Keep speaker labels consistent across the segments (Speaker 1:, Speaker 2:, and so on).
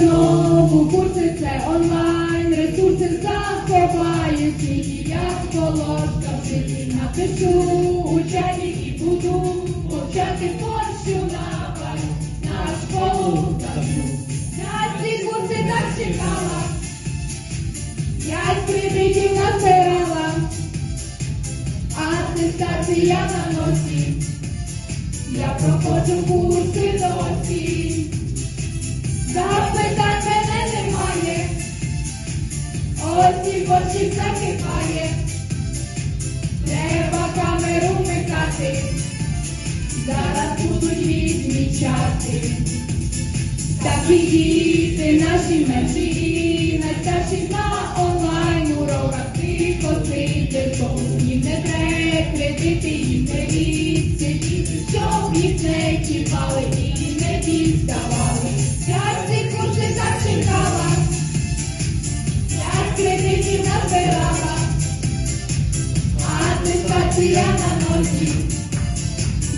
Speaker 1: знову курси це онлайн, ресурси заховають і як колодка в житті напишу учені і буду повчати борщу на на школу кажу. Я ці курси так чекала, п'ять кредитів назбирала, атестація на носі, зараз будуть відмічати. Такі діти наші межі, найстарші на онлайн уроках тихо сидять, їм не треба кредити, їм не відсидіти, щоб їх не чіпали і не діставали. Я ці курси зачекала, я кредитів набирала, атестація на носі,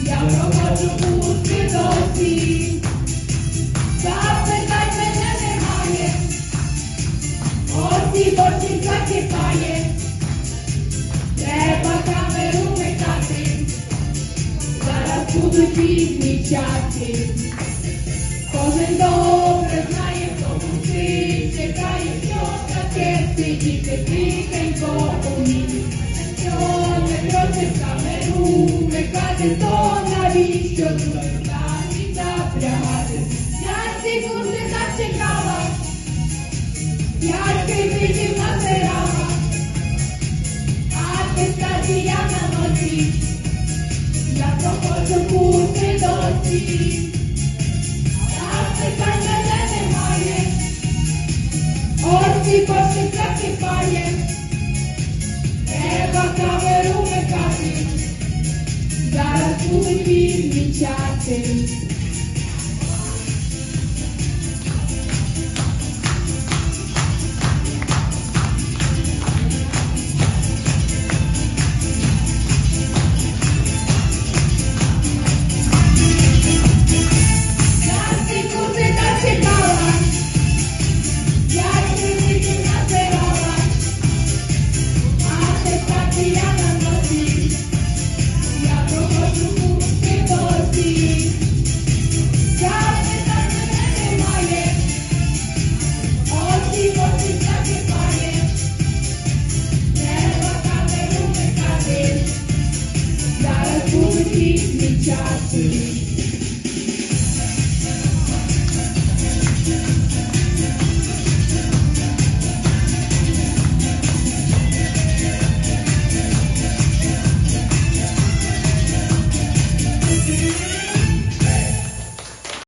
Speaker 1: я проводжу курси досі. Запитань мене немає, ось і очі треба камеру вмикати, зараз будуть відмічати. Кожен добре знає, хто мусить, чекає, що таке Я курси так чекала, п'ять кредитів назирала, атестація на носі, я проходжу курси досі. Запитань мене немає, ось і кошик закипає, треба камеру вмикати, зараз будуть відмічати. Я відмічати.